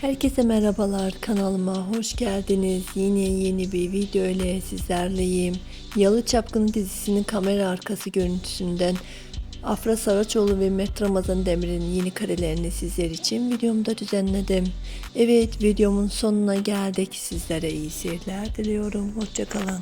Herkese merhabalar kanalıma hoş geldiniz. Yine yeni bir video ile sizlerleyim. Yalı Çapkını dizisinin kamera arkası görüntüsünden Afra Saraçoğlu ve Mehmet Ramazan Demir'in yeni karelerini sizler için videomda düzenledim. Evet videomun sonuna geldik. Sizlere iyi seyirler diliyorum. Hoşçakalın.